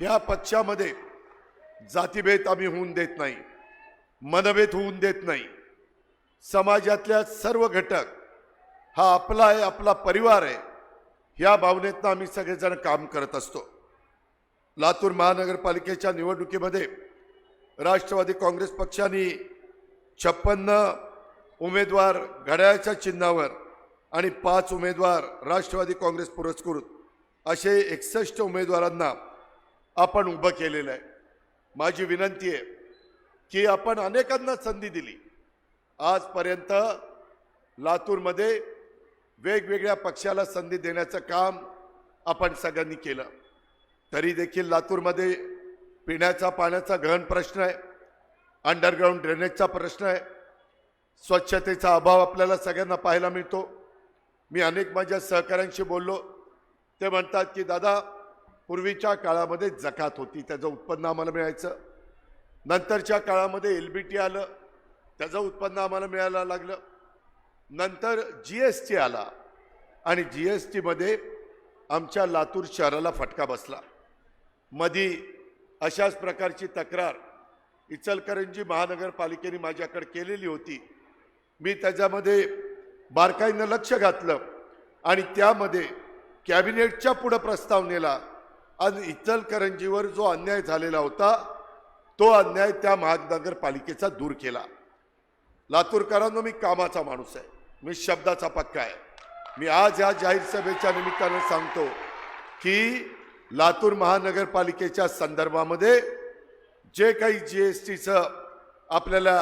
ह्या पक्षामध्ये जातीभेद आम्ही होऊन देत नाही मनभेद होऊन देत नाही. समाजातल्या सर्व घटक हा आपला आहे आपला परिवार आहे ह्या भावनेतनं आम्ही सगळेजण काम करत असतो. लातूर महानगरपालिकेच्या निवडणुकीमध्ये राष्ट्रवादी काँग्रेस पक्षाने छप्पन्न उमेदवार घड्याळ्याच्या चिन्हावर आणि पाच उमेदवार राष्ट्रवादी काँग्रेस पुरस्कृत असे एकसष्ट उमेदवारांना आपण उभं केलेलं आहे. माझी विनंती आहे की आपण अनेकांना संधी दिली. आजपर्यंत लातूरमध्ये वेगवेगळ्या पक्षाला संधी देण्याचं काम आपण सगळ्यांनी केलं. तरी देखील लातूरमध्ये पिण्याचा पाण्याचा गहन प्रश्न आहे. अंडरग्राऊंड ड्रेनेजचा प्रश्न आहे. स्वच्छतेचा अभाव आपल्याला सगळ्यांना पाहायला मिळतो. मी अनेक माझ्या सहकाऱ्यांशी बोललो. ते म्हणतात की दादा पूर्वीच्या काळामध्ये जकात होती त्याचं उत्पन्न आम्हाला मिळायचं. नंतरच्या काळामध्ये एल बी टी आलं त्याचं उत्पन्न आम्हाला मिळायला लागलं. नंतर जी एस टी आला आणि जी एस टीमध्ये आमच्या लातूर शहराला फटका बसला. मधी अशाच प्रकारची तक्रार इचलकरंजी महानगरपालिकेने माझ्याकडे केलेली होती. मी त्याच्यामध्ये बारकाईनं लक्ष घातलं आणि त्यामध्ये कॅबिनेटच्या पुढं प्रस्ताव नेला आणि इचलकरंजीवर जो अन्याय झालेला होता तो अन्याय त्या महानगरपालिकेचा दूर केला. लातूरकरांनो मी कामाचा माणूस आहे. मी शब्दाचा पक्का आहे. मी आज या जाहीर सभेच्या निमित्तानं सांगतो की लातूर महानगरपालिकेच्या संदर्भामध्ये जे काही जी एस टीचं आपल्याला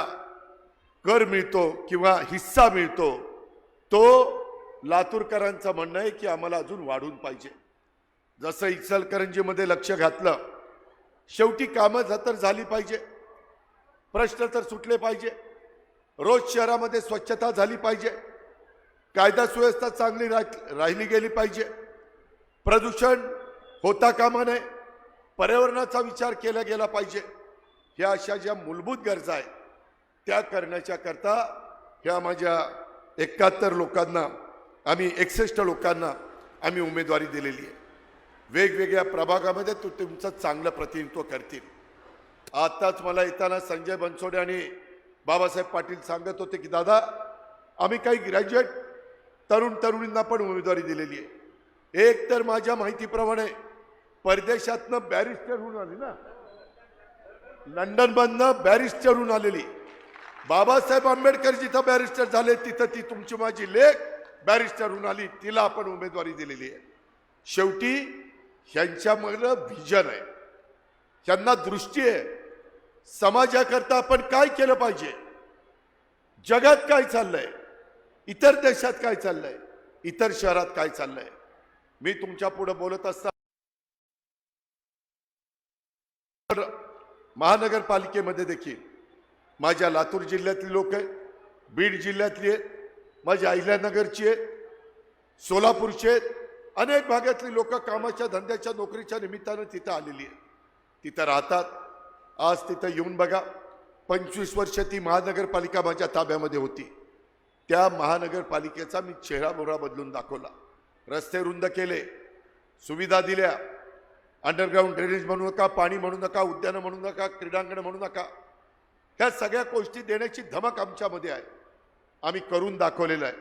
कर मिळतो किंवा हिस्सा मिळतो तो लातूरकरांचं म्हणणं आहे की आम्हाला अजून वाढून पाहिजे. जसं इचलकरंजीमध्ये लक्ष घातलं शेवटी कामं जर झाली पाहिजे. प्रश्न तर सुटले पाहिजे. रोज शहरामध्ये स्वच्छता झाली पाहिजे. कायदा सुव्यवस्था चांगली रा- राहिली गेली पाहिजे. प्रदूषण होता कामा नये. पर्यावरणाचा विचार केला गेला पाहिजे. ह्या अशा ज्या मूलभूत गरजा आहेत त्या करण्याच्या करता ह्या माझ्या एकाहत्तर लोकांना आम्ही एकसष्ट लोकांना आम्ही उमेदवारी दिलेली आहे. वेगवेगळ्या प्रभागामध्ये तो तुमचं चांगलं प्रतिनिधित्व करतील. आत्ताच मला येताना संजय बनसोडे आणि बाबासाहेब पाटील सांगत होते की दादा आम्ही काही ग्रॅज्युएट तरुण तरुणींना पण उमेदवारी दिलेली आहे. एक तर माझ्या माहितीप्रमाणे परदेशातनं बॅरिस्टर होऊन आली ना. लंडनमधनं बॅरिस्टर होऊन आलेली. बाबासाहेब आंबेडकर जिथं बॅरिस्टर झाले तिथं ती तुमची माझी लेख बॅरिस्टर होऊन आली. तिला आपण उमेदवारी दिलेली आहे. शेवटी ह्यांच्यामधलं व्हिजन आहे. ह्यांना दृष्टी आहे. समाजाकरता आपण काय केलं पाहिजे? जगात काय चाललंय? इतर देशात काय चाललंय? इतर शहरात काय चाललंय? मी तुमच्यापुढे बोलत असताना महानगरपालिकेमध्ये देखील. माझ्या लातूर जिल्ह्यातली लोक आहेत. बीड जिल्ह्यातली आहेत. माझ्या अहिल्यानगरची आहेत. सोलापूरचे आहेत. अनेक भागातली लोक कामाच्या धंद्याच्या नोकरीच्या निमित्तानं तिथं आलेली आहेत. तिथं राहतात. आज तिथं येऊन बघा पंचवीस वर्ष ती महानगरपालिका माझ्या ताब्यामध्ये होती. त्या महानगरपालिकेचा मी चेहरा मोहरा बदलून दाखवला. रस्ते रुंद केले सुविधा दिल्या. अंडरग्राऊंड ड्रेनेज म्हणू नका पाणी म्हणू नका उद्यानं म्हणू नका क्रीडांगण म्हणू नका. ह्या सगळ्या गोष्टी देण्याची धमक आमच्यामध्ये आहे. आम्ही करून दाखवलेलं आहे.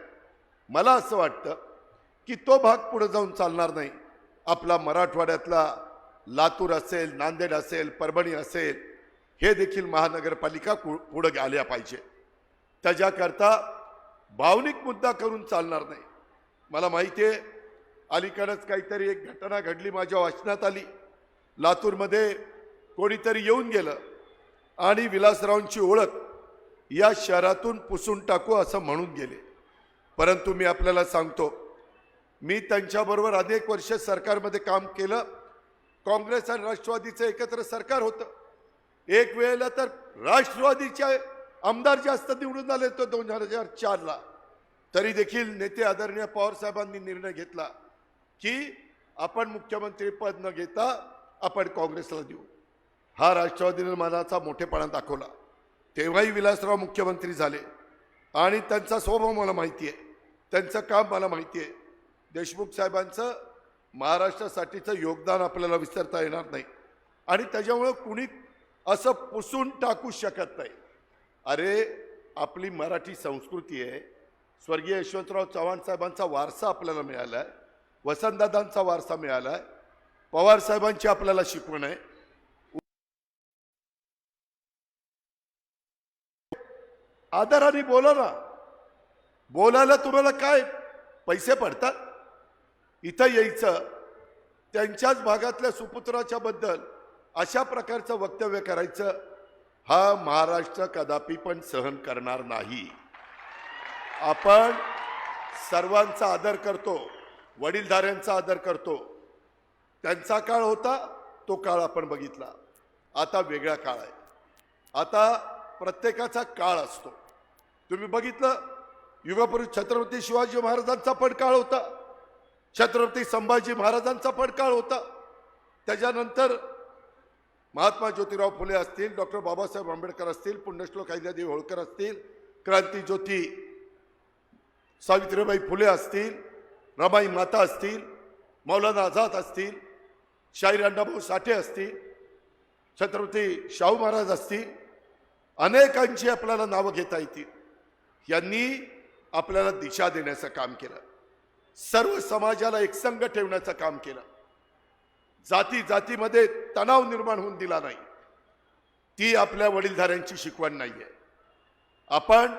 मला असं वाटतं की तो भाग पुढे जाऊन चालणार नाही. आपला मराठवाड्यातला लातूर असेल नांदेड असेल परभणी असेल हे देखील महानगरपालिका कु- पुढे आल्या पाहिजे. त्याच्याकरता भावनिक मुद्दा करून चालणार नाही. मला माहिती आहे अलीकडंच काहीतरी एक घटना घडली माझ्या वाचनात आली. लातूरमध्ये कोणीतरी येऊन गेलं आणि विलासरावांची ओळख या शहरातून पुसून टाकू असं म्हणून गेले. परंतु मी आपल्याला सांगतो मी त्यांच्याबरोबर अनेक वर्ष सरकारमध्ये काम केलं. काँग्रेस आणि राष्ट्रवादीचं एकत्र सरकार होतं. एक वेळेला तर राष्ट्रवादीचे आमदार जास्त निवडून आले तो दोन हजार चारला. तरी देखील नेते आदरणीय पवार साहेबांनी निर्णय घेतला की आपण मुख्यमंत्री पद न घेता आपण काँग्रेसला देऊ. हा राष्ट्रवादीने मनाचा मोठेपणा दाखवला. तेव्हाही विलासराव मुख्यमंत्री झाले. आणि त्यांचा स्वभाव मला माहिती आहे त्यांचं काम मला माहिती आहे देशमुख साहेबांचं महाराष्ट्रासाठीचं योगदान आपल्याला विसरता येणार नाही. आणि त्याच्यामुळं कुणी असं पुसून टाकू शकत नाही. अरे आपली मराठी संस्कृती आहे. स्वर्गीय यशवंतराव चव्हाण साहेबांचा वारसा आपल्याला मिळाला आहे. वसंतदादांचा वारसा मिळाला आहे. पवार साहेबांची आपल्याला शिकवण आहे. आदराने बोला ना. बोलायला तुम्हाला काय पैसे पडतात? इथं यायचं. त्यांच्याच भागातल्या सुपुत्राच्या बद्दल अशा प्रकारचं वक्तव्य करायचं. हा महाराष्ट्र कदापि पण सहन करणार नाही. आपण सर्वांचा आदर करतो वडीलधाऱ्यांचा आदर करतो. त्यांचा काळ होता तो काळ आपण बघितला. आता वेगळा काळ आहे. आता प्रत्येकाचा काळ असतो. तुम्ही बघितलं युगापूर्वी छत्रपती शिवाजी महाराजांचा पण काळ होता. छत्रपती संभाजी महाराजांचा पडकाळ होता. त्याच्यानंतर महात्मा ज्योतिराव फुले असतील डॉक्टर बाबासाहेब आंबेडकर असतील पुण्यश्लोक अहिल्यादेवी होळकर असतील क्रांती ज्योती सावित्रीबाई फुले असतील रमाई माता असतील मौलाना आझाद असतील शाहीर अण्णाभाऊ साठे असतील छत्रपती शाहू महाराज असतील अनेकांची आपल्याला नावं घेता येतील. यांनी आपल्याला दिशा देण्याचं काम केलं. सर्व समाजाला एकसंग ठेवण्याचं काम केलं. जाती जातीमध्ये तणाव निर्माण होऊन दिला नाही. ती आपल्या वडीलधाऱ्यांची शिकवण नाही आहे आपण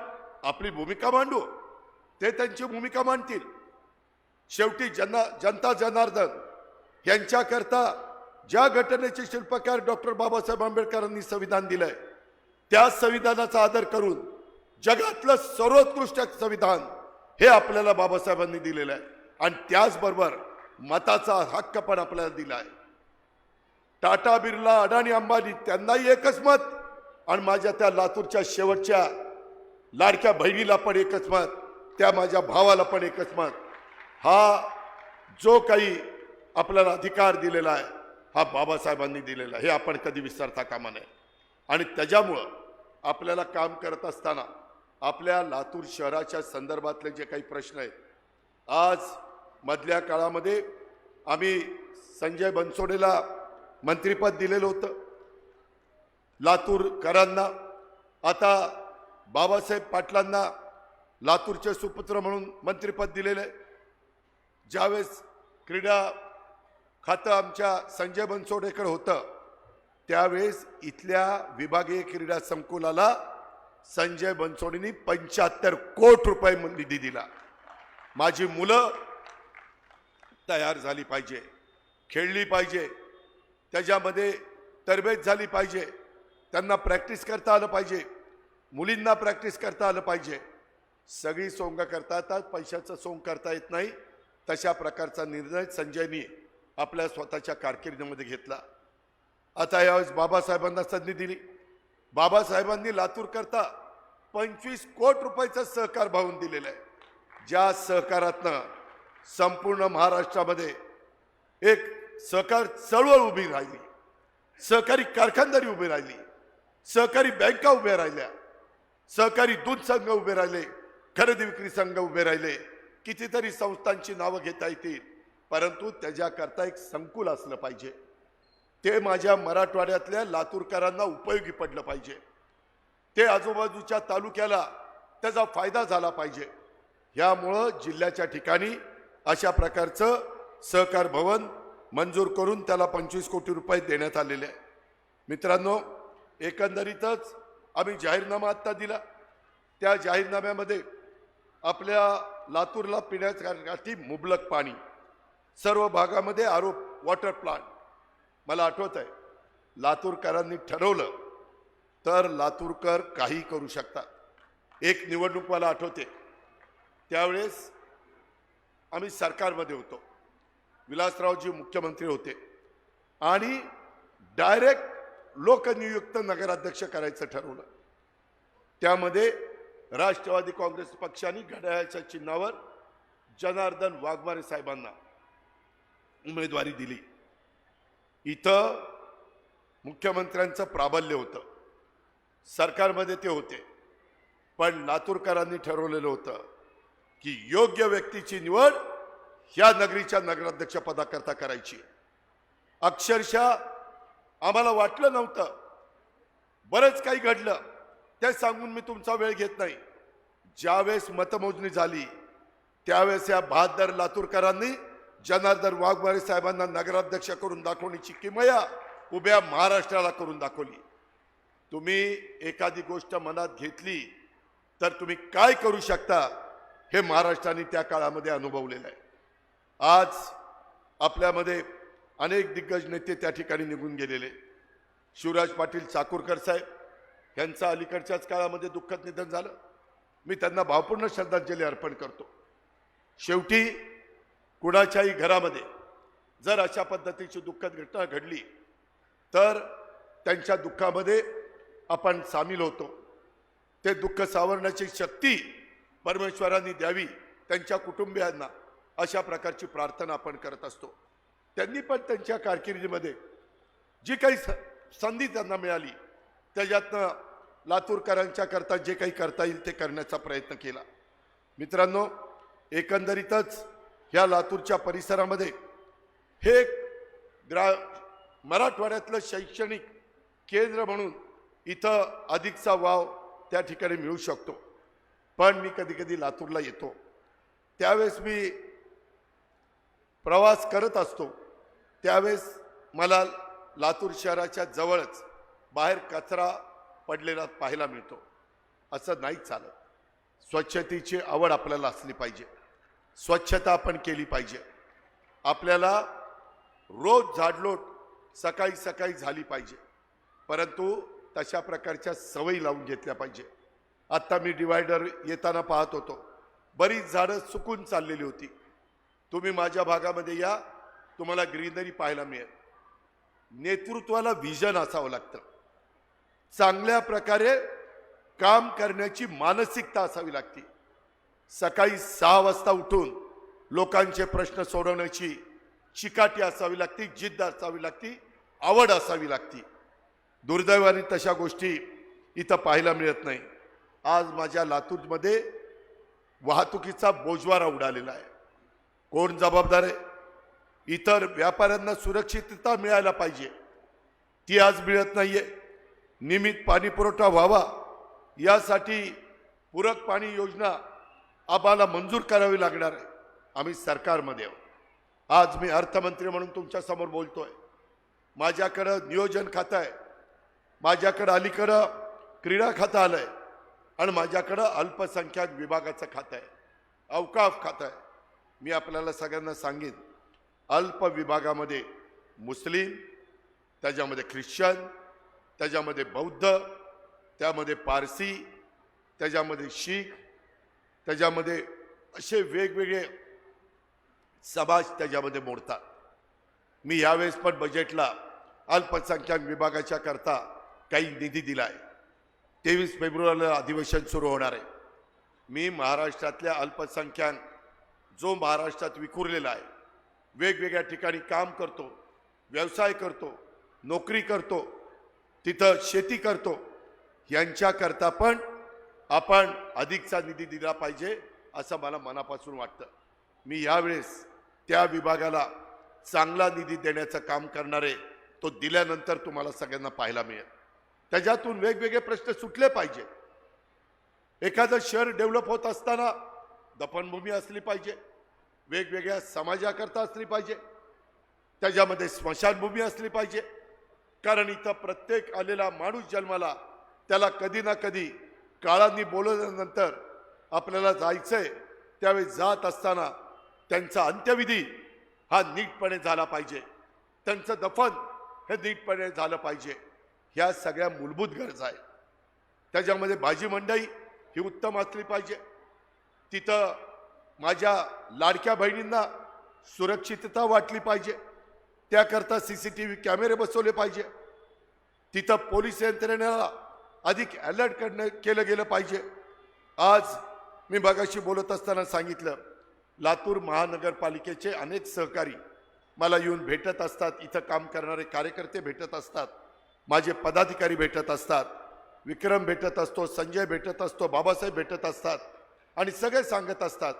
आपली भूमिका मांडू. ते त्यांची भूमिका मांडतील. शेवटी जना जनता जनार्दन यांच्याकरता ज्या घटनेचे शिल्पकार डॉक्टर बाबासाहेब आंबेडकरांनी संविधान दिलंय त्या संविधानाचा आदर करून जगातलं सर्वोत्कृष्ट संविधान हे आपल्याला बाबासाहेबांनी दिलेलं आहे. आणि त्याचबरोबर मताचा हक्क पण आपल्याला दिला आहे. टाटा बिर्ला अडाणी अंबानी त्यांनाही एकच मत आणि माझ्या त्या लातूरच्या शेवटच्या लाडक्या बहिणीला पण एकच मत त्या माझ्या भावाला पण एकच मत. हा जो काही आपल्याला अधिकार दिलेला आहे हा बाबासाहेबांनी दिलेला आहे. हे आपण कधी विसरता कामा नये. आणि त्याच्यामुळं आपल्याला काम करत असताना आपल्या लातूर शहराच्या संदर्भातले जे काही प्रश्न आहेत आज मधल्या काळामध्ये आम्ही संजय बनसोडेला मंत्रिपद दिलेलं होतं लातूरकरांना आता बाबासाहेब पाटलांना लातूरचे सुपुत्र म्हणून मंत्रिपद दिलेलं आहे. ज्यावेळेस क्रीडा खातं आमच्या संजय बनसोडेकडे होतं त्यावेळेस इथल्या विभागीय क्रीडा संकुलाला संजय बनसोडेंनी पंच्याहत्तर कोट रुपये निधी दिला. माझी मुलं तयार झाली पाहिजे खेळली पाहिजे त्याच्यामध्ये तरबेज झाली पाहिजे त्यांना प्रॅक्टिस करता आलं पाहिजे मुलींना प्रॅक्टिस करता आलं पाहिजे. सगळी सोंग करता येतात पैशाचं सोंग करता येत नाही. तशा प्रकारचा निर्णय संजयनी आपल्या स्वतःच्या कारकिर्दीमध्ये घेतला. आता यावेळेस बाबासाहेबांना संधी दिली. बाबासाहेबांनी लातूरकरता पंचवीस कोट रुपयाचं सहकार भावून दिलेलं आहे. ज्या सहकारातनं संपूर्ण महाराष्ट्रामध्ये एक सहकार चळवळ उभी राहिली सहकारी कारखानदारी उभी राहिली सहकारी बँका उभ्या राहिल्या सहकारी दूध संघ उभे राहिले खरेदी विक्री संघ उभे राहिले कितीतरी संस्थांची नावं घेता येतील परंतु त्याच्याकरता एक संकुल असलं पाहिजे. ते माझ्या मराठवाड्यातल्या लातूरकरांना उपयोगी पडलं पाहिजे. ते आजूबाजूच्या तालुक्याला त्याचा फायदा झाला पाहिजे. ह्यामुळं जिल्ह्याच्या ठिकाणी अशा प्रकारचं सहकार भवन मंजूर करून त्याला पंचवीस कोटी रुपये देण्यात आलेले. आहे मित्रांनो एकंदरीतच आम्ही जाहीरनामा आत्ता दिला. त्या जाहीरनाम्यामध्ये आपल्या लातूरला पिण्यासाठी मुबलक पाणी सर्व भागामध्ये आरोप वॉटर प्लांट मला आठवत आहे लातूरकरांनी ठरवलं तर लातूरकर काही करू शकतात. एक निवडणूक मला आठवते. त्यावेळेस आम्ही सरकारमध्ये होतो. विलासरावजी मुख्यमंत्री होते. आणि डायरेक्ट लोकनियुक्त नगराध्यक्ष करायचं ठरवलं. त्यामध्ये राष्ट्रवादी काँग्रेस पक्षाने घड्याळाच्या चिन्हावर जनार्दन वाघमारे साहेबांना उमेदवारी दिली. इथं मुख्यमंत्र्यांचं प्राबल्य होतं. सरकारमध्ये ते होते. पण लातूरकरांनी ठरवलेलं होतं की योग्य व्यक्तीची निवड ह्या नगरीच्या नगराध्यक्षपदाकरता करायची. अक्षरशः आम्हाला वाटलं नव्हतं. बरंच काही घडलं. ते सांगून मी तुमचा वेळ घेत नाही. ज्यावेळेस मतमोजणी झाली त्यावेळेस या बहादर लातूरकरांनी जनार्दन वाघमारे साहेबांना नगराध्यक्ष करून दाखवण्याची किमया उभ्या महाराष्ट्राला करून दाखवली. तुम्ही एखादी गोष्ट मनात घेतली तर तुम्ही काय करू शकता हे महाराष्ट्राने त्या काळामध्ये अनुभवलेलं आहे. आज आपल्यामध्ये अनेक दिग्गज नेते त्या ठिकाणी निघून गेलेले. शिवराज पाटील चाकूरकर साहेब यांचं अलीकडच्याच काळामध्ये दुःखद निधन झालं. मी त्यांना भावपूर्ण श्रद्धांजली अर्पण करतो. शेवटी कुणाच्याही घरामध्ये जर अशा पद्धतीची दुःखद घटना घडली तर त्यांच्या दुःखामध्ये आपण सामील होतो. ते दुःख सावरण्याची शक्ती परमेश्वरांनी द्यावी त्यांच्या कुटुंबियांना अशा प्रकारची प्रार्थना आपण करत असतो. त्यांनी पण त्यांच्या कारकिर्दीमध्ये जी काही स- संधी त्यांना मिळाली त्याच्यातनं लातूरकरांच्या करता जे काही करता येईल ते करण्याचा प्रयत्न केला. मित्रांनो एकंदरीतच ह्या लातूरच्या परिसरामध्ये. हे ग्रा मराठवाड्यातलं शैक्षणिक केंद्र म्हणून इथं अधिकचा वाव त्या ठिकाणी मिळू शकतो. पण मी कधी कधी लातूरला येतो. त्यावेळेस मी प्रवास करत असतो. त्यावेळेस मला लातूर शहराच्या जवळच बाहेर कचरा पडलेला पाहायला मिळतो. असं नाही चालत. स्वच्छतेची आवड आपल्याला असली पाहिजे. स्वच्छता आपण केली पाहिजे. आपल्याला रोज झाडलोट सकाळी सकाळी झाली पाहिजे. परंतु तशा प्रकारच्या सवयी लावून घेतल्या पाहिजे. आत्ता मी डिवायडर येताना पाहत होतो. बरीच झाडं सुकून चाललेली होती. तुम्ही माझ्या भागामध्ये या तुम्हाला ग्रीनरी पाहायला मिळेल. नेतृत्वाला व्हिजन असावं लागतं. चांगल्या प्रकारे काम करण्याची मानसिकता असावी लागते. सकाळी सहा वाजता उठून लोकांचे प्रश्न सोडवण्याची चिकाटी असावी लागती जिद्द असावी लागती आवड असावी लागती. दुर्दैवाने तशा गोष्टी इथं पाहायला मिळत नाही. आज माझ्या लातूरमध्ये वाहतुकीचा बोजवारा उडालेला आहे. कोण जबाबदार आहे? इतर व्यापाऱ्यांना सुरक्षितता मिळायला पाहिजे. ती आज मिळत नाही आहे नियमित पाणी पुरवठा व्हावा. यासाठी पूरक पाणी योजना आम्हाला मंजूर करावी लागणार आहे. आम्ही सरकारमध्ये आहोत. आज मी अर्थमंत्री म्हणून तुमच्यासमोर बोलतो आहे माझ्याकडं नियोजन खातं आहे. माझ्याकडं अलीकडं क्रीडा खातं आलं आहे आणि माझ्याकडं अल्पसंख्याक विभागाचं खातं आहे. अवकाफ खातं आहे. मी आपल्याला सगळ्यांना सांगेन अल्प विभागामध्ये मुस्लिम त्याच्यामध्ये ख्रिश्चन त्याच्यामध्ये बौद्ध त्यामध्ये पारसी त्याच्यामध्ये शीख त्याच्यामध्ये असे वेगवेगळे समाज त्याच्यामध्ये मोडतात. मी यावेळेस पण बजेटला अल्पसंख्याक विभागाच्या करता काही निधी दिला आहे तेवीस फेब्रुवारीला अधिवेशन सुरू होणार आहे. मी महाराष्ट्रातल्या अल्पसंख्याक जो महाराष्ट्रात विखुरलेला आहे वेगवेगळ्या ठिकाणी काम करतो व्यवसाय करतो नोकरी करतो तिथं शेती करतो यांच्याकरता पण आपण अधिकचा निधी दिला पाहिजे असं मला मनापासून वाटतं. मी यावेळेस त्या विभागाला चांगला निधी देण्याचं काम करणारे तो दिल्यानंतर तुम्हाला सगळ्यांना पाहायला मिळेल. त्याच्यातून वेगवेगळे प्रश्न सुटले पाहिजे. एखादं शहर डेव्हलप होत असताना दफनभूमी असली पाहिजे वेगवेगळ्या समाजाकरता असली पाहिजे त्याच्यामध्ये स्मशानभूमी असली पाहिजे. कारण इथं प्रत्येक आलेला माणूस जन्माला त्याला कधी ना कधी काळांनी बोलवल्यानंतर आपल्याला जायचं आहे त्यावेळी जात असताना त्यांचा अंत्यविधी हा नीटपणे झाला पाहिजे. त्यांचं दफन हे नीटपणे झालं पाहिजे. ह्या सगळ्या मूलभूत गरजा आहेत. त्याच्यामध्ये भाजी मंडई ही उत्तम असली पाहिजे. तिथं माझ्या लाडक्या बहिणींना सुरक्षितता वाटली पाहिजे. त्याकरता सी सी टी व्ही कॅमेरे बसवले पाहिजे. तिथं पोलीस यंत्रणेला अधिक अलर्ट करणं केलं गेलं पाहिजे. आज मी बघाशी बोलत असताना सांगितलं लातूर महानगरपालिकेचे अनेक सहकारी मला येऊन भेटत असतात इथं काम करणारे कार्यकर्ते भेटत असतात माझे पदाधिकारी भेटत असतात विक्रम भेटत असतो संजय भेटत असतो बाबासाहेब भेटत असतात आणि सगळे सांगत असतात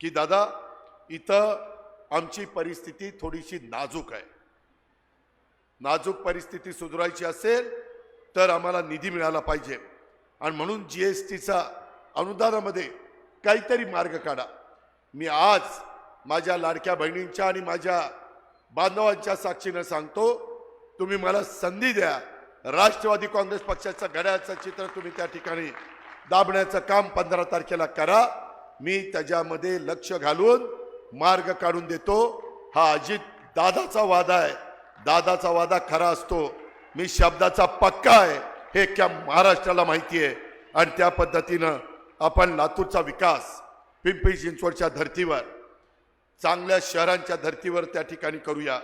की दादा इथं आमची परिस्थिती थोडीशी नाजूक आहे. नाजूक परिस्थिती सुधारायची असेल तर आम्हाला निधी मिळाला पाहिजे. आणि म्हणून जी एस टीचा अनुदानामध्ये काहीतरी मार्ग काढा. मी आज माझ्या लाडक्या बहिणींच्या आणि माझ्या बांधवांच्या साक्षीनं सांगतो तुम्ही मला संधी द्या. राष्ट्रवादी काँग्रेस पक्षाचं घड्याळाचं चित्र तुम्ही त्या ठिकाणी दाबण्याचं काम पंधरा तारखेला करा. मी त्याच्यामध्ये लक्ष घालून मार्ग काढून देतो. हा अजित दादाचा वादा आहे. दादाचा वादा खरा असतो. मी शब्दाचा पक्का आहे हे क्या महाराष्ट्राला माहिती आहे. आणि त्या पद्धतीनं आपण लातूरचा विकास पिंपरी चिंचवडच्या धर्तीवर चांगल्या शहरांच्या धर्तीवर त्या ठिकाणी करूया.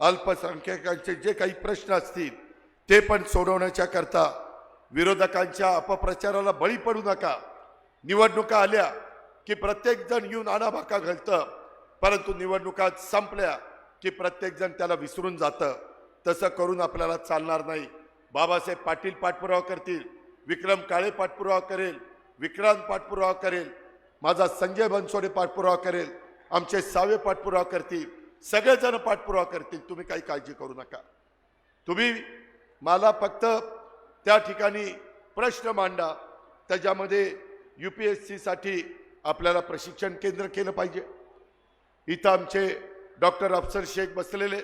अल्पसंख्याकांचे जे काही प्रश्न असतील ते पण सोडवण्याच्या करता विरोधकांच्या अपप्रचाराला बळी पडू नका. निवडणुका आल्या की प्रत्येकजण येऊन आणाभाका घालतं परंतु निवडणुका संपल्या की प्रत्येकजण त्याला विसरून जातं. तसं करून आपल्याला चालणार नाही. बाबासाहेब पाटील पाठपुरावा करतील विक्रम काळे पाठपुरावा करेल विक्रांत पाठपुरावा करेल माझा संजय बनसोडे पाठपुरावा करेल आमचे सावे पाठपुरावा करतील सगळेजण पाठपुरावा करतील. तुम्ही काही काळजी करू नका. तुम्ही मला फक्त त्या ठिकाणी प्रश्न मांडा. त्याच्यामध्ये यू पी एस सीसाठी आपल्याला प्रशिक्षण केंद्र केलं पाहिजे. इथं आमचे डॉक्टर अफसर शेख बसलेले.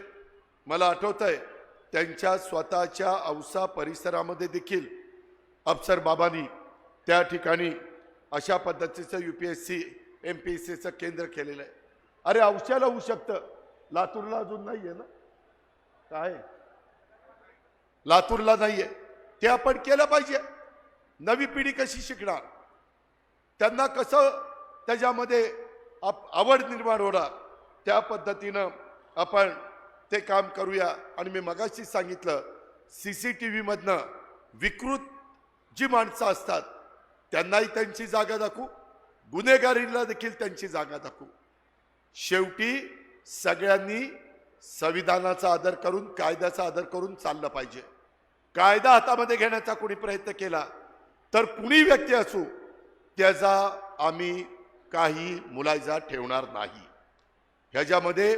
मला आठवत आहे त्यांच्या स्वतःच्या औसा परिसरामध्ये देखील अफसर बाबांनी त्या ठिकाणी अशा पद्धतीचं U P S C M P S सीचं केंद्र केलेलं आहे. अरे औशाला होऊ शकतं. लातूरला अजून नाही आहे ना? काय? लातूरला नाहीये. ते आपण केलं पाहिजे. नवी पिढी कशी शिकणार? त्यांना कसं त्याच्यामध्ये आप- आवड निर्माण होणार? त्या पद्धतीनं आपण ते काम करूया. आणि मी मगाशी सांगितलं सी सी टी व्हीमधनं विकृत जी माणसं असतात त्यांनाही त्यांची जागा दाखवू. गुन्हेगारीला देखील त्यांची जागा दाखवू. शेवटी सगळ्यांनी संविधानाचा आदर करून कायद्याचा आदर करून चाललं पाहिजे. कायदा हातामध्ये घेण्याचा कोणी प्रयत्न केला तर कुणी व्यक्ती असू त्याचा आम्ही काही मुलायजा ठेवणार नाही. ह्याच्यामध्ये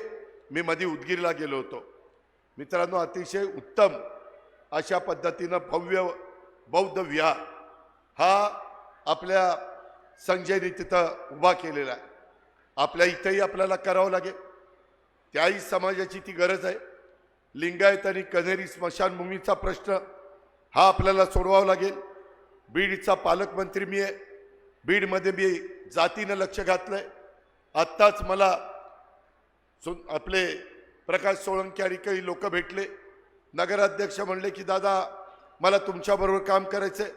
मी मध्ये उदगीरला गेलो होतो. मित्रांनो अतिशय उत्तम अशा पद्धतीनं भव्य बौद्ध विहार हा आपल्या संजयने तिथं उभा केलेला आहे. आपल्या इथंही आपल्याला करावं लागेल. त्याही समाजाची ती गरज आहे. लिंगायत आणि कनेरी स्मशानभूमीचा प्रश्न हा आपल्याला सोडवावा लागेल. बीडचा पालकमंत्री मी आहे. बीडमध्ये मी जातीनं लक्ष घातलं आहे आत्ताच मला सो आपले प्रकाश सोळंकी आणि काही लोक भेटले. नगराध्यक्ष म्हणले की दादा मला तुमच्याबरोबर काम करायचं आहे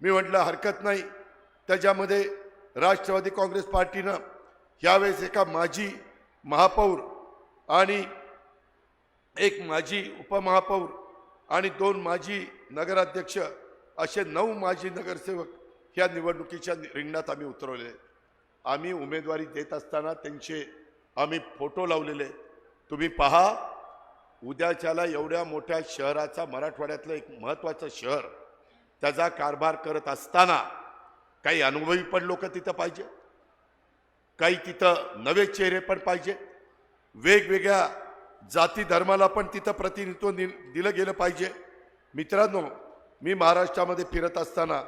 मी म्हटलं हरकत नाही. त्याच्यामध्ये राष्ट्रवादी काँग्रेस पार्टीनं यावेळेस एका माजी महापौर आणि एक माजी उपमहापौर आणि दोन माजी नगराध्यक्ष असे नऊ माजी नगरसेवक ह्या निवडणुकीच्या रिंगणात आम्ही उतरवले आम्ही उमेदवारी देत असताना त्यांचे आम्ही फोटो लावलेले. तुम्ही पहा उद्याच्याला एवढ्या मोठ्या शहराचा मराठवाड्यातलं एक महत्त्वाचं शहर त्याचा कारभार करत असताना काही अनुभवी पण लोक तिथं पाहिजे. काही तिथं नवे चेहरे पण पाहिजे. वेगवेगळ्या जाती धर्माला पण तिथं प्रतिनिधित्व दि दिलं गेलं पाहिजे. मित्रांनो मी महाराष्ट्रामध्ये फिरत असताना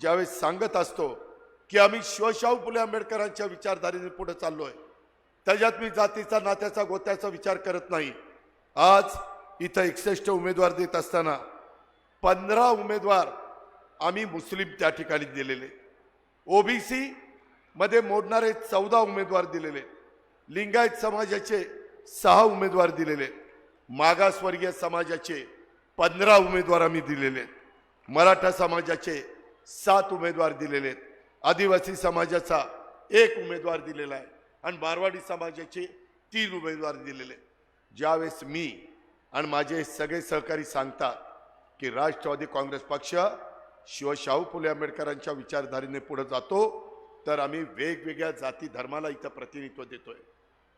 ज्यावेळेस सांगत असतो की आम्ही शिवशाहू फुले आंबेडकरांच्या विचारधारेने पुढे आहे त्याच्यात मी जातीचा नात्याचा गोत्याचा विचार करत नाही. आज इथं एकसष्ट उमेदवार देत असताना पंधरा उमेदवार आम्ही मुस्लिम त्या ठिकाणी दिलेले. ओबीसी मध्ये मोडणारे चौदा उमेदवार दिलेले. लिंगायत समाजाचे सहा उमेदवार दिलेले. मागासवर्गीय समाजाचे पंधरा उमेदवार आम्ही दिलेले. मराठा समाजाचे सात उमेदवार दिलेले. आहेत आदिवासी समाजाचा एक उमेदवार दिलेला आहे. आणि बारवाडी समाजाचे तीन उमेदवार दिलेले आहेत. ज्यावेळेस मी आणि माझे सगळे सहकारी सांगतात की राष्ट्रवादी काँग्रेस पक्ष शिवशाहू फुले आंबेडकरांच्या विचारधारेने पुढे जातो तर आम्ही वेगवेगळ्या जाती धर्माला इथं प्रतिनिधित्व देतोय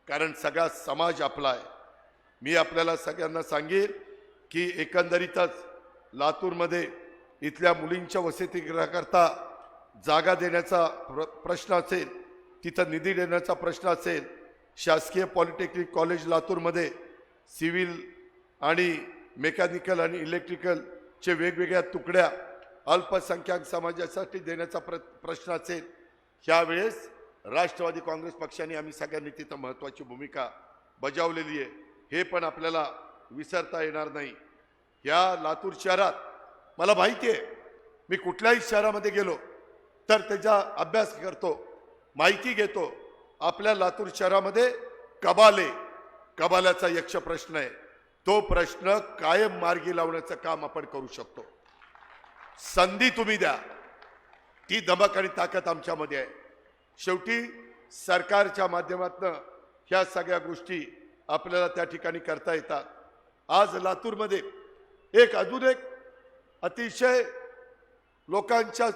कारण सगळा समाज आपला आहे मी आपल्याला सगळ्यांना सांगेन की एकंदरीतच लातूरमध्ये इथल्या मुलींच्या वसतिगृहाकरता जागा देण्याचा प्र प्रश्न असेल तिथं निधी देण्याचा प्रश्न असेल शासकीय पॉलिटेक्निक कॉलेज लातूरमध्ये सिव्हिल आणि मेकॅनिकल आणि इलेक्ट्रिकलचे वेगवेगळ्या तुकड्या अल्पसंख्याक समाजासाठी देण्याचा प्र प्रश्न असेल. ह्यावेळेस राष्ट्रवादी काँग्रेस पक्षाने आम्ही सगळ्यांनी तिथं महत्त्वाची भूमिका बजावलेली आहे. हे पण आपल्याला विसरता येणार नाही. या लातूर शहरात मला माहिती आहे मी कुठल्याही शहरामध्ये गेलो तर त्याचा अभ्यास करतो. माहिती घेतो. आपल्या लातूर शहरामध्ये कबाले कबाल्याचा यक्ष प्रश्न आहे. तो प्रश्न कायम मार्गी लावण्याचं काम आपण करू शकतो. संधी तुम्ही द्या. ती दमक आणि ताकद आमच्यामध्ये आहे. शेवटी सरकारच्या माध्यमातून ह्या सगळ्या गोष्टी आपल्याला त्या ठिकाणी करता येतात. आज लातूरमध्ये एक अजून एक अतिशय लोकांच्या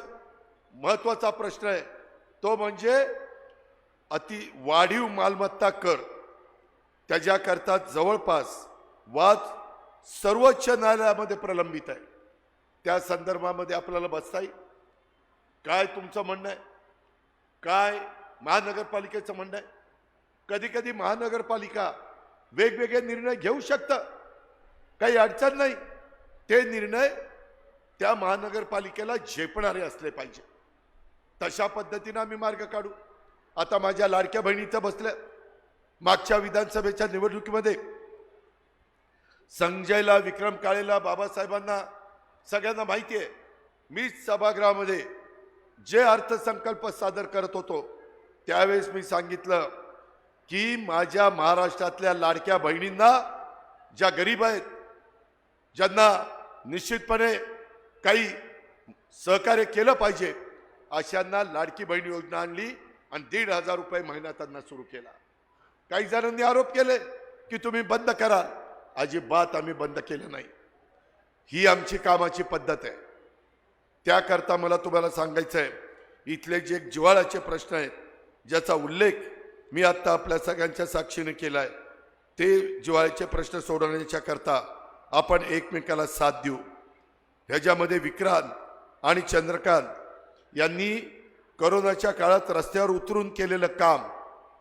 महत्त्वाचा प्रश्न आहे. तो म्हणजे अति वाढीव मालमत्ता कर. त्याच्याकरता जवळपास वाद सर्वोच्च न्यायालयामध्ये प्रलंबित आहे. त्या संदर्भामध्ये आपल्याला बसता येईल काय तुमचं म्हणणं आहे? काय महानगरपालिकेचं म्हणणं आहे? कधी कधी महानगरपालिका वेगवेगळे निर्णय घेऊ शकतं. काही अडचण नाही. ते निर्णय त्या महानगरपालिकेला झेपणारे असले पाहिजे. तशा पद्धतीनं आम्ही मार्ग काढू. आता माझ्या लाडक्या बहिणीचं बसल्या मागच्या विधानसभेच्या निवडणुकीमध्ये संजयला विक्रम काळेला बाबासाहेबांना सगळ्यांना माहिती आहे मीच सभागृहामध्ये जे अर्थसंकल्प सादर करत होतो त्यावेळेस मी सांगितलं की माझ्या महाराष्ट्रातल्या लाडक्या बहिणींना ज्या गरीब आहेत ज्यांना निश्चितपणे काही सहकार्य केलं पाहिजे अशांना लाडकी बहीण योजना आणली आणि दीड हजार रुपये महिना त्यांना सुरू केला. काही जणांनी आरोप केले की तुम्ही बंद करा. अजिबात आम्ही बंद केलं नाही. ही आमची कामाची पद्धत आहे. त्याकरता मला तुम्हाला सांगायचं आहे इथले जे जिव्हाळ्याचे प्रश्न आहेत ज्याचा उल्लेख मी आत्ता आपल्या सगळ्यांच्या साक्षीने केला आहे ते जिव्हाळ्याचे प्रश्न सोडवण्याच्या करता आपण एकमेकाला साथ देऊ. ह्याच्यामध्ये विक्रांत आणि चंद्रकांत यांनी करोनाच्या काळात रस्त्यावर उतरून केलेलं काम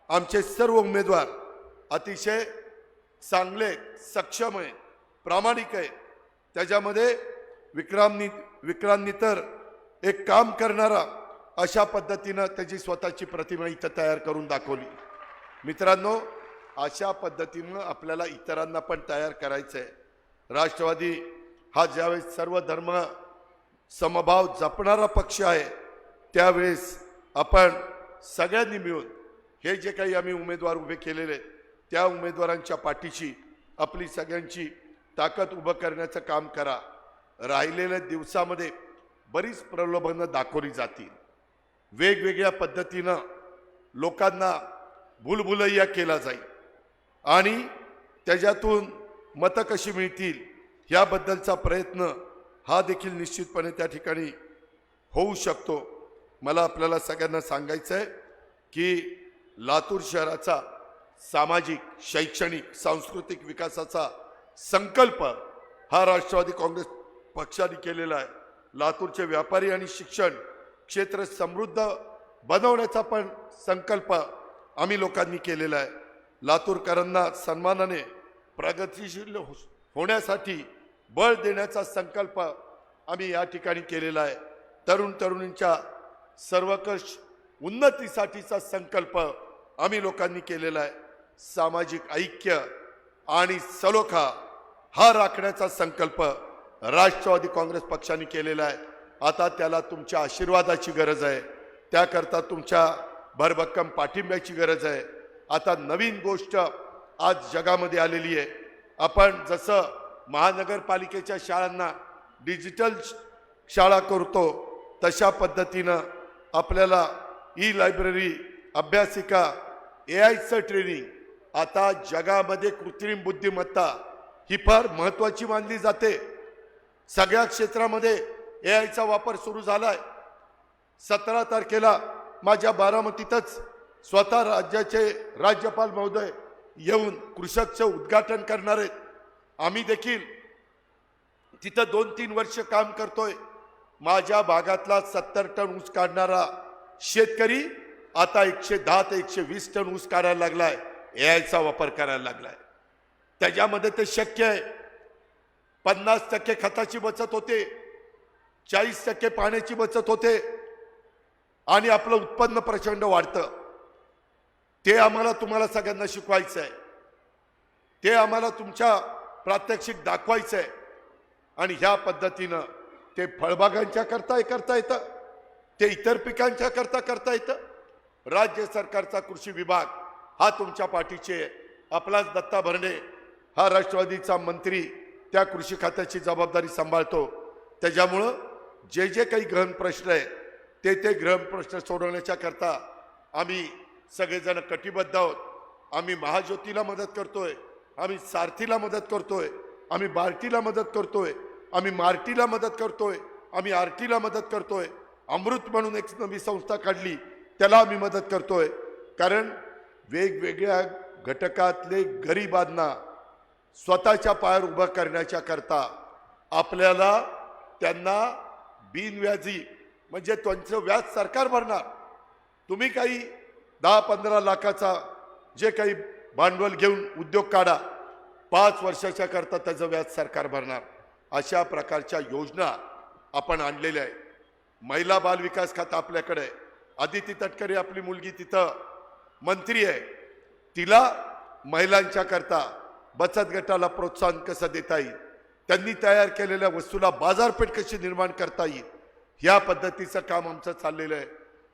आमचे सर्व उमेदवार अतिशय चांगले सक्षम आहे प्रामाणिक आहे. त्याच्यामध्ये विक्रांतनी विक्रांतनी तर एक काम करणारा अशा पद्धतीनं त्याची स्वतःची प्रतिमा इथं तयार करून दाखवली. मित्रांनो अशा पद्धतीनं आपल्याला इतरांना पण तयार करायचं आहे राष्ट्रवादी हा ज्यावेळेस सर्व धर्म समभाव जपणारा पक्ष आहे त्यावेळेस आपण सगळ्यांनी मिळून हे जे काही आम्ही उमेदवार उभे केलेले आहेत, त्या उमेदवारांच्या पाठीशी आपली सगळ्यांची ताकद उभं करण्याचं काम करा. राहिलेल्या दिवसामध्ये बरीच प्रलोभनं दाखवली जातील. वेगवेगळ्या पद्धतीनं लोकांना भूलभुलैया केला जाईल आणि त्याच्यातून मतं कशी मिळतील याबद्दलचा प्रयत्न हा देखील निश्चितपणे त्या ठिकाणी होऊ शकतो. मला आपल्याला सगळ्यांना सांगायचं आहे की लातूर शहराचा सामाजिक शैक्षणिक सांस्कृतिक विकासाचा संकल्प हा राष्ट्रवादी काँग्रेस पक्षाने केलेला आहे. लातूरचे व्यापारी आणि शिक्षण क्षेत्र समृद्ध बनवण्याचा पण संकल्प आम्ही लोकांनी केलेला आहे. लातूरकरांना सन्मानाने प्रगतिशील हो- होण्यासाठी बळ देण्याचा संकल्प आम्ही या ठिकाणी केलेला आहे. तरुण तरुणींच्या सर्वकष उन्नतीसाठीचा संकल्प आम्ही लोकांनी केलेला आहे. सामाजिक ऐक्य आणि सलोखा हा राखण्याचा संकल्प राष्ट्रवादी काँग्रेस पक्षाने केलेला आहे. आता त्याला तुमच्या आशीर्वादाची गरज आहे. त्याकरता तुमच्या भरभक्कम पाठिंब्याची गरज आहे. आता नवीन गोष्ट आज जगामध्ये आलेली आहे. आपण जसं महानगरपालिकेच्या शाळांना डिजिटल श- शाळा करतो तशा पद्धतीनं आपल्याला ई लायब्ररी अभ्यासिका ए आयचं ट्रेनिंग आता जगामध्ये कृत्रिम बुद्धिमत्ता ही फार महत्त्वाची मानली जाते. सगळ्या क्षेत्रामध्ये ए आयचा वापर सुरू झाला आहे सतरा तारखेला माझ्या बारामतीतच स्वतः राज्याचे राज्यपाल महोदय येऊन कृषकचं उद्घाटन करणार आहेत. आम्ही देखील तिथं दोन तीन वर्ष काम करतोय. माझ्या भागातला सत्तर टन ऊस काढणारा शेतकरी आता एकशे दहा ते एकशे वीस टन ऊस काढायला लागलाय. ए आयचा वापर करायला लागलाय. त्याच्यामध्ये ते शक्य आहे. पन्नास टक्के खताची बचत होते. चाळीस टक्के पाण्याची बचत होते. आणि आपलं उत्पन्न प्रचंड वाढतं. ते आम्हाला तुम्हाला सगळ्यांना शिकवायचं आहे ते आम्हाला तुमच्या प्रात्यक्षिक दाखवायचं आहे आणि ह्या पद्धतीनं ते फळबागांच्या करता करता येतं. ते इतर पिकांच्या करता करता येतं. राज्य सरकारचा कृषी विभाग हा तुमच्या पाठीचे आपलाच दत्ता भरणे हा राष्ट्रवादीचा मंत्री त्या कृषी खात्याची जबाबदारी सांभाळतो. त्याच्यामुळं जे जे काही गहन प्रश्न आहे ते ते गृह प्रश्न सोडवण्याच्या करता आम्ही सगळेजण कटिबद्ध आहोत. आम्ही महाज्योतीला मदत करतोय. आम्ही सारथीला मदत करतोय. आम्ही बार्टीला मदत करतोय. आम्ही मार्टीला मदत करतोय. आम्ही आरटीला मदत करतोय. अमृत म्हणून एक नवी संस्था काढली त्याला आम्ही मदत करतोय. कारण वेगवेगळ्या घटकातले गरिबांना स्वतःच्या पायावर उभं करण्याच्या करता आपल्याला त्यांना बिनव्याजी म्हणजे त्यांचं व्याज सरकार भरणार. तुम्ही काही दहा पंधरा लाखाचा जे काही भांडवल घेऊन उद्योग काढा. पाच वर्षाच्या करता त्याचं व्याज सरकार भरणार. अशा प्रकारच्या योजना आपण आणलेल्या आहे महिला बाल विकास खातं आपल्याकडे आहे. आदिती तटकरे आपली मुलगी तिथं मंत्री आहे. तिला महिलांच्या करता बचत गटाला प्रोत्साहन कसं देता येईल? त्यांनी तयार केलेल्या वस्तूला बाजारपेठ कशी निर्माण करता येईल? ह्या पद्धतीचं काम आमचं चाललेलं आहे.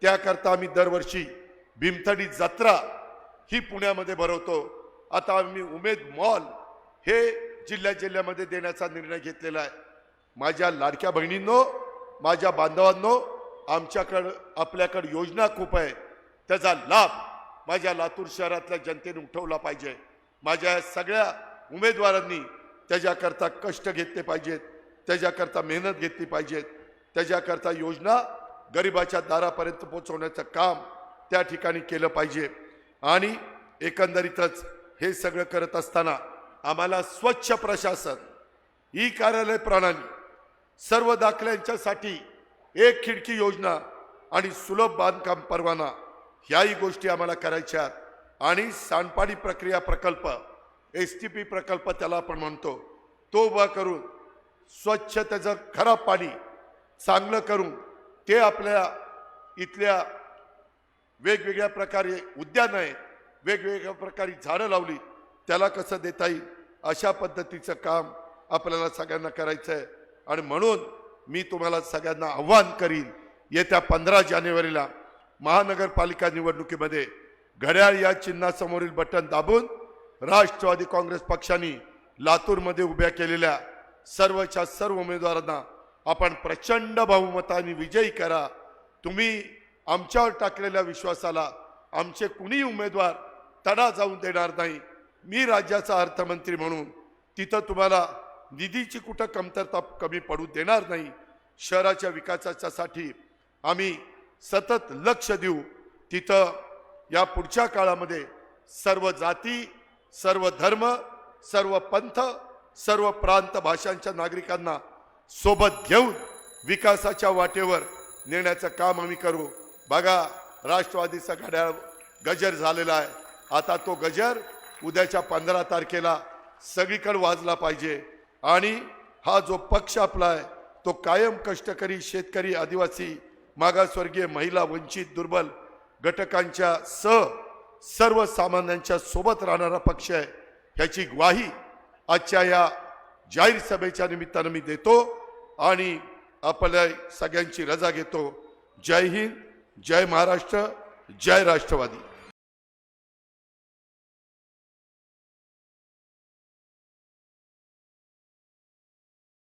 त्याकरता आम्ही दरवर्षी भीमथडी जत्रा ही पुण्यामध्ये भरवतो. आता आम्ही उमेद मॉल हे जिल्ह्या जिल्ह्यामध्ये देण्याचा निर्णय घेतलेला आहे. माझ्या लाडक्या बहिणींनो माझ्या बांधवांनो आमच्याकडं आपल्याकडं योजना खूप आहे. त्याचा लाभ माझ्या लातूर शहरातल्या जनतेने उठवला पाहिजे. माझ्या सगळ्या उमेदवारांनी त्याच्याकरता कष्ट घेतले पाहिजेत. त्याच्याकरता मेहनत घेतली पाहिजेत. त्याच्याकरता योजना गरिबाच्या दारापर्यंत पोहोचवण्याचं काम त्या ठिकाणी केलं पाहिजे. आणि एकंदरीतच हे सगळं करत असताना आम्हाला स्वच्छ प्रशासन ई कार्यालय प्रणाली सर्व दाखल्यांच्यासाठी एक खिडकी योजना आणि सुलभ बांधकाम परवाना ह्याही गोष्टी आम्हाला करायच्या आणि सांडपाणी प्रक्रिया प्रकल्प एस टी पी प्रकल्प त्याला आपण म्हणतो तो उभा करून स्वच्छ त्याचं खराब पाणी चांगलं करून ते आपल्या इथल्या वेगवेगळ्या प्रकारे उद्यानं आहेत वेगवेगळ्या प्रकारे झाडं लावली त्याला कसं देता येईल? अशा पद्धतीचं काम आपल्याला सगळ्यांना करायचं आहे. आणि म्हणून मी तुम्हाला सगळ्यांना आव्हान करीन येत्या पंधरा जानेवारीला महानगरपालिका निवडणुकीमध्ये घड्याळ या चिन्हासमोरील बटन दाबून राष्ट्रवादी काँग्रेस पक्षाने लातूरमध्ये उभ्या केलेल्या सर्वच्या सर्व उमेदवारांना आपण प्रचंड बहुमताने विजयी करा. तुम्ही आमच्यावर टाकलेल्या विश्वासाला आमचे कुणी उमेदवार तडा जाऊन देणार नाही. मी राज्याचा अर्थमंत्री म्हणून तिथं तुम्हाला निधीची कुठं कमतरता कमी पडू देणार नाही. शहराच्या विकासाच्यासाठी आम्ही सतत लक्ष देऊ. तिथं या पुढच्या काळामध्ये सर्व जाती सर्व धर्म सर्व पंथ सर्व प्रांत भाषांच्या नागरिकांना सोबत घेऊन विकासाच्या वाटेवर नेण्याचं काम आम्ही करू. बघा राष्ट्रवादीचा घड्याळ गजर झालेला आहे. आता तो गजर उद्याच्या पंधरा तारखेला सगळीकडे वाजला पाहिजे. आणि हा जो पक्ष आपला आहे तो कायम कष्टकरी शेतकरी आदिवासी मागासवर्गीय महिला वंचित दुर्बल घटकांच्या सह सर्वसामान्यांच्या सोबत राहणारा पक्ष आहे. ह्याची ग्वाही आजच्या या जाहीर सभेच्या निमित्तानं मी देतो आणि आपल्या सगळ्यांची रजा घेतो. जय हिंद. जय महाराष्ट्र जय राष्ट्रवादी.